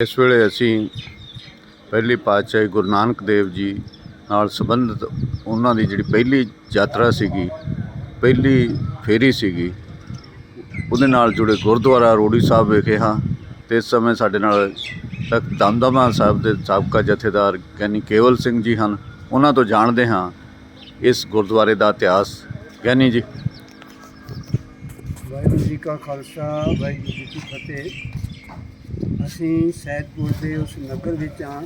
ਇਸ ਵੇਲੇ ਅਸੀਂ ਪਹਿਲੀ ਪਾਤਸ਼ਾਹੀ ਗੁਰੂ ਨਾਨਕ ਦੇਵ ਜੀ ਨਾਲ ਸੰਬੰਧਿਤ ਉਹਨਾਂ ਦੀ ਜਿਹੜੀ ਪਹਿਲੀ ਯਾਤਰਾ ਸੀਗੀ, ਪਹਿਲੀ ਫੇਰੀ ਸੀਗੀ, ਉਹਦੇ ਨਾਲ ਜੁੜੇ ਗੁਰਦੁਆਰਾ ਰੋੜੀ ਸਾਹਿਬ ਵਿਖੇ ਹਾਂ ਤੇ ਇਸ ਸਮੇਂ ਸਾਡੇ ਨਾਲ ਤਖਤ ਦਮਦਮਾ ਸਾਹਿਬ ਦੇ ਸਾਬਕਾ ਜਥੇਦਾਰ ਗਿਆਨੀ ਕੇਵਲ ਸਿੰਘ ਜੀ ਹਨ, ਉਹਨਾਂ ਤੋਂ ਜਾਣਦੇ ਹਾਂ ਇਸ ਗੁਰਦੁਆਰੇ ਦਾ ਇਤਿਹਾਸ। ਗਿਆਨੀ ਜੀ। ਵਾਹਿਗੁਰੂ ਜੀ ਕਾ ਖਾਲਸਾ, ਵਾਹਿਗੁਰੂ ਜੀ ਕੀ ਫਤਿਹ। ਅਸੀਂ ਸੈਦਪੁਰ ਦੇ ਉਸ ਨਗਰ ਵਿੱਚ ਹਾਂ।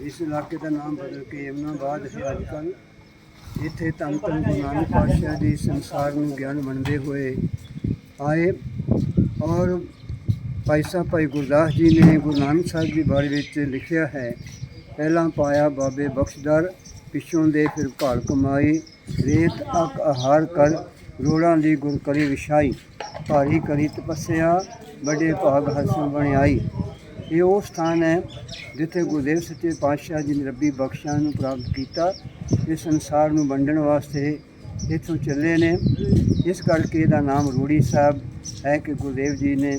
ਇਸ ਇਲਾਕੇ ਦਾ ਨਾਮ ਬਦਲ ਕੇ ਯਮਨਾਬਾਦ ਹੈ ਅੱਜ ਕੱਲ੍ਹ। ਇੱਥੇ ਧੰਨ ਧੰਨ ਗੁਰੂ ਨਾਨਕ ਪਾਤਸ਼ਾਹ ਦੀ ਸੰਸਾਰ ਨੂੰ ਗਿਆਨ ਵੰਡਦੇ ਹੋਏ ਆਏ ਔਰ ਭਾਈ ਸਾਹਿਬ, ਭਾਈ ਗੁਰਦਾਸ ਜੀ ਨੇ ਗੁਰੂ ਨਾਨਕ ਸਾਹਿਬ ਦੇ ਬਾਰੇ ਵਿੱਚ ਲਿਖਿਆ ਹੈ। ਪਹਿਲਾਂ ਪਾਇਆ ਬਾਬੇ ਬਖਸ਼ਦਰ, ਪਿੱਛੋਂ ਦੇ ਫਿਰ ਘਾਲ ਕਮਾਈ, ਰੇਤ ਅਕ ਆਹਾਰ ਕਰ ਰੋੜਾਂ ਦੀ ਗੁਰ ਕਰੀ ਵਿਛਾਈ, ਭਾਰੀ ਕਰੀ ਤਪੱਸਿਆ, ਵੱਡੇ ਭਾਗ ਹਸਨ ਬਣਾਈ। ਇਹ ਉਹ ਸਥਾਨ ਹੈ ਜਿੱਥੇ ਗੁਰਦੇਵ ਸੱਚੇ ਪਾਤਸ਼ਾਹ ਜੀ ਨੇ ਰੱਬੀ ਬਖਸ਼ਾਂ ਨੂੰ ਪ੍ਰਾਪਤ ਕੀਤਾ। ਇਸ ਸੰਸਾਰ ਨੂੰ ਵੰਡਣ ਵਾਸਤੇ ਇੱਥੋਂ ਚੱਲੇ ਨੇ। ਇਸ ਕਰਕੇ ਇਹਦਾ ਨਾਮ ਰੂੜੀ ਸਾਹਿਬ ਹੈ ਕਿ ਗੁਰਦੇਵ ਜੀ ਨੇ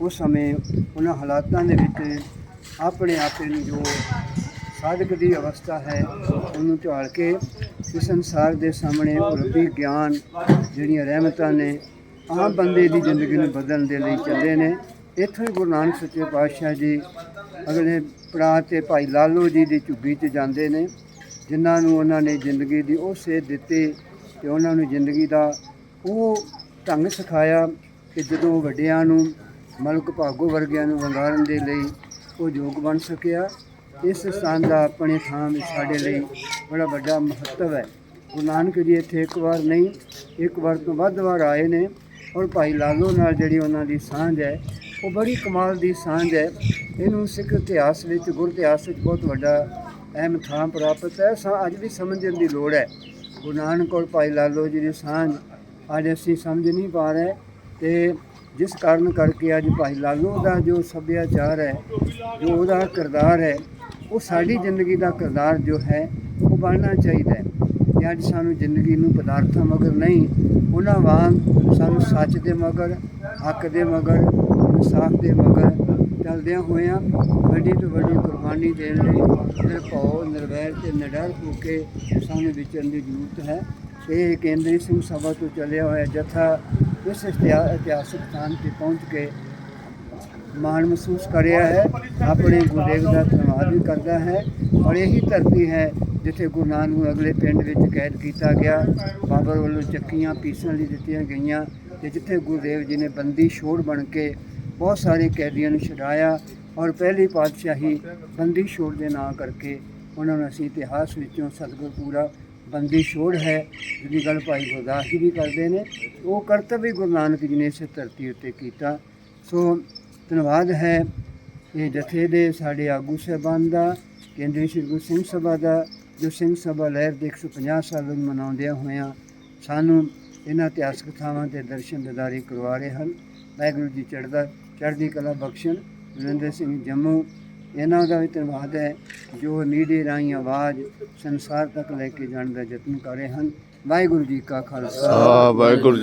ਉਸ ਸਮੇਂ ਉਹਨਾਂ ਹਾਲਾਤਾਂ ਦੇ ਵਿੱਚ ਆਪਣੇ ਆਪੇ ਨੂੰ ਜੋ ਸਾਧਕ ਦੀ ਅਵਸਥਾ ਹੈ ਉਹਨੂੰ ਝਾਲ ਕੇ ਇਸ ਸੰਸਾਰ ਦੇ ਸਾਹਮਣੇ ਉਹ ਰੱਬੀ ਗਿਆਨ ਜਿਹੜੀਆਂ ਰਹਿਮਤਾਂ ਨੇ, ਆਮ ਬੰਦੇ ਦੀ ਜ਼ਿੰਦਗੀ ਨੂੰ ਬਦਲਣ ਦੇ ਲਈ ਚੱਲੇ ਨੇ। ਇੱਥੋਂ ਹੀ ਗੁਰੂ ਨਾਨਕ ਸੱਚੇ ਪਾਤਸ਼ਾਹ ਜੀ ਅਗਲੇ ਪੜਾਅ ਤੇ ਭਾਈ ਲਾਲੋ ਜੀ ਦੀ ਝੁੱਗੀ 'ਚ ਜਾਂਦੇ ਨੇ, ਜਿਨ੍ਹਾਂ ਨੂੰ ਉਹਨਾਂ ਨੇ ਜ਼ਿੰਦਗੀ ਦੀ ਉਹ ਸੇਧ ਦਿੱਤੀ ਤੇ ਉਹਨਾਂ ਨੂੰ ਜ਼ਿੰਦਗੀ ਦਾ ਉਹ ਢੰਗ ਸਿਖਾਇਆ ਕਿ ਜਦੋਂ ਵੱਡਿਆਂ ਨੂੰ ਮਲਕ ਭਾਗੋ ਵਰਗਿਆਂ ਨੂੰ ਵੰਗਾਰਨ ਦੇ ਲਈ ਉਹ ਯੋਗ ਬਣ ਸਕਿਆ। ਇਸ ਸਥਾਨ ਦਾ ਆਪਣੇ ਥਾਂ ਵਿੱਚ ਸਾਡੇ ਲਈ ਬੜਾ ਵੱਡਾ ਮਹੱਤਵ ਹੈ। ਗੁਰੂ ਨਾਨਕ ਜੀ ਇੱਥੇ ਇੱਕ ਵਾਰ ਨਹੀਂ, ਇੱਕ ਵਾਰ ਤੋਂ ਵੱਧ ਵਾਰ ਆਏ ਨੇ ਔਰ ਭਾਈ ਲਾਲੋ ਨਾਲ ਜਿਹੜੀ ਉਹਨਾਂ ਦੀ ਸਾਂਝ ਹੈ, ਉਹ ਬੜੀ ਕਮਾਲ ਦੀ ਸਾਂਝ ਹੈ। ਇਹਨੂੰ ਸਿੱਖ ਇਤਿਹਾਸ ਵਿੱਚ, ਗੁਰ ਇਤਿਹਾਸ ਵਿੱਚ ਬਹੁਤ ਵੱਡਾ ਅਹਿਮ ਥਾਂ ਪ੍ਰਾਪਤ ਹੈ। ਸਾ, ਅੱਜ ਵੀ ਸਮਝਣ ਦੀ ਲੋੜ ਹੈ। ਗੁਰੂ ਨਾਨਕ ਔਰ ਭਾਈ ਲਾਲੋ ਜੀ ਦੀ ਸਾਂਝ ਅੱਜ ਅਸੀਂ ਸਮਝ ਨਹੀਂ ਪਾ ਰਹੇ ਤੇ ਜਿਸ ਕਾਰਨ ਕਰਕੇ ਅੱਜ ਭਾਈ ਲਾਲੋ ਦਾ ਜੋ ਸੱਭਿਆਚਾਰ ਹੈ, ਜੋ ਉਹਦਾ ਕਿਰਦਾਰ ਹੈ, ਉਹ ਸਾਡੀ ਜ਼ਿੰਦਗੀ ਦਾ ਕਿਰਦਾਰ ਜੋ ਹੈ ਬਣਨਾ ਚਾਹੀਦਾ ਹੈ। ਕਿ ਅੱਜ ਸਾਨੂੰ ਜ਼ਿੰਦਗੀ ਨੂੰ ਪਦਾਰਥਾਂ ਮਗਰ ਨਹੀਂ, ਉਹਨਾਂ ਵਾਂਗ ਸਾਨੂੰ ਸੱਚ ਦੇ ਮਗਰ, ਹੱਕ ਦੇ ਮਗਰ, ਇਨਸਾਫ ਦੇ ਮਗਰ ਚੱਲਦਿਆਂ ਹੋਇਆਂ ਵੱਡੀ ਤੋਂ ਵੱਡੀ ਕੁਰਬਾਨੀ ਦੇਣ ਲਈ ਨਿਰਭਉ, ਨਿਰਵੈਰ ਤੇ ਨਿਡਰ ਹੋ ਕੇ ਸਾਨੂੰ ਵਿਚਰਨ ਦੀ ਜ਼ਰੂਰਤ ਹੈ। ਇਹ ਕੇਂਦਰੀ ਸਿੰਘ ਸਭਾ ਤੋਂ ਚੱਲਿਆ ਹੋਇਆ ਜਥਾ ਇਸ ਇਤਿਹਾ- ਇਤਿਹਾਸਕ ਸਥਾਨ ਤੇ ਪਹੁੰਚ ਕੇ ਮਾਣ ਮਹਿਸੂਸ ਕਰਿਆ ਹੈ। ਆਪਣੇ ਗੁਰਦੇਵ ਦਾ ਧੰਨਵਾਦ ਵੀ ਕਰਦਾ ਹੈ। ਔਰ ਇਹੀ ਧਰਤੀ ਹੈ ਜਿੱਥੇ ਗੁਰੂ ਨਾਨਕ ਨੂੰ ਅਗਲੇ ਪਿੰਡ ਵਿੱਚ ਕੈਦ ਕੀਤਾ ਗਿਆ ਬਾਬਰ ਵੱਲੋਂ ਚੱਕੀਆਂ ਪੀਸਣ ਲਈ ਦਿੱਤੀਆਂ ਗਈਆਂ ਤੇ ਜਿੱਥੇ ਗੁਰਦੇਵ ਜੀ ਨੇ ਬੰਦੀ ਛੋੜ ਬਣ ਕੇ ਬਹੁਤ ਸਾਰੇ ਕੈਦੀਆਂ ਨੂੰ ਛੁਡਾਇਆ ਔਰ ਪਹਿਲੀ ਪਾਤਸ਼ਾਹੀ ਬੰਦੀ ਛੋੜ ਦੇ ਨਾਂ ਕਰਕੇ ਉਹਨਾਂ ਨੂੰ ਅਸੀਂ ਇਤਿਹਾਸ ਵਿੱਚੋਂ ਸਤਿਗੁਰ ਪੂਰਾ ਬੰਦੀ ਛੋੜ ਹੈ, ਜਿਹਦੀ ਗੱਲ ਭਾਈ ਗੁਰਦਾਸ ਜੀ ਵੀ ਕਰਦੇ ਨੇ। ਉਹ ਕਰਤੱਵ ਵੀ ਗੁਰੂ ਨਾਨਕ ਜੀ ਨੇ ਇਸ ਧਰਤੀ ਉੱਤੇ ਕੀਤਾ। ਸੋ ਧੰਨਵਾਦ ਹੈ ਇਹ ਜਥੇ ਦੇ ਸਾਡੇ ਆਗੂ ਸਾਹਿਬਾਨ ਦਾ, ਕੇਂਦਰੀ ਸ੍ਰੀ ਗੁਰੂ ਸਿੰਘ ਸਭਾ ਦਾ ਜੋ ਸਿੰਘ ਸਭਾ ਲਹਿਰ ਦੇ 150 ਸਾਲ ਨੂੰ ਮਨਾਉਂਦਿਆਂ ਹੋਇਆਂ ਸਾਨੂੰ ਇਹਨਾਂ ਇਤਿਹਾਸਕ ਥਾਵਾਂ ਤੇ ਦਰਸ਼ਨ ਦਿਦਾਰੀ ਕਰਵਾ ਰਹੇ ਹਨ। ਵਾਹਿਗੁਰੂ ਜੀ ਚੜ੍ਹਦਾ, ਚੜ੍ਹਦੀ ਕਲਾ ਬਖਸ਼ਣ, ਨਰਿੰਦਰ ਸਿੰਘ ਜੰਮੂ। ਇਹਨਾਂ ਦਾ ਵੀ ਧੰਨਵਾਦ ਹੈ ਜੋ ਮੀਡੀਆ ਰਾਹੀਂ ਆਵਾਜ਼ ਸੰਸਾਰ ਤੱਕ ਲੈ ਕੇ ਜਾਣ ਦਾ ਯਤਨ ਕਰ ਰਹੇ ਹਨ। ਵਾਹਿਗੁਰੂ ਜੀ ਕਾ ਖਾਲਸਾ। ਵਾਹਿਗੁਰੂ ਜੀ